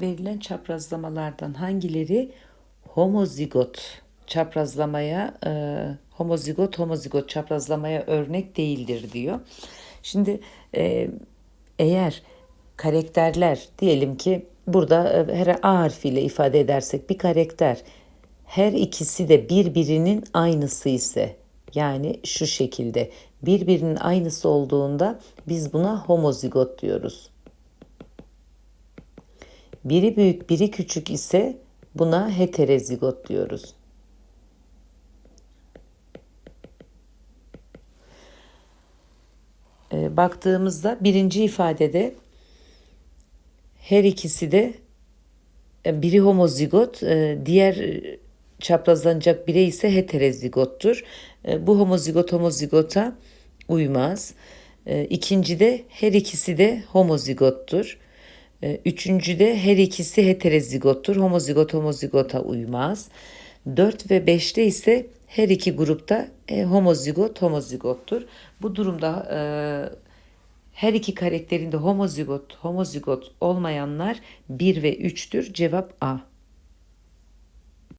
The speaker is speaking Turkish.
verilen çaprazlamalardan hangileri homozigot çaprazlamaya e, homozigot homozigot çaprazlamaya örnek değildir diyor. Şimdi e, eğer karakterler diyelim ki burada e, her A harfiyle ifade edersek bir karakter her ikisi de birbirinin aynısı ise yani şu şekilde birbirinin aynısı olduğunda biz buna homozigot diyoruz. Biri büyük, biri küçük ise buna heterozigot diyoruz. E, baktığımızda birinci ifadede her ikisi de e, biri homozigot, e, diğer çaprazlanacak birey ise heterozigottur. E, Bu homozigot homozigota uymaz. İkincide her ikisi de homozigottur. E, Üçüncüde her ikisi heterozigottur. Homozigot homozigota uymaz. 4 ve 5'te ise her iki grupta e, homozigot homozigottur. Bu durumda e, her iki karakterinde homozigot homozigot olmayanlar 1 ve 3'tür. Cevap A.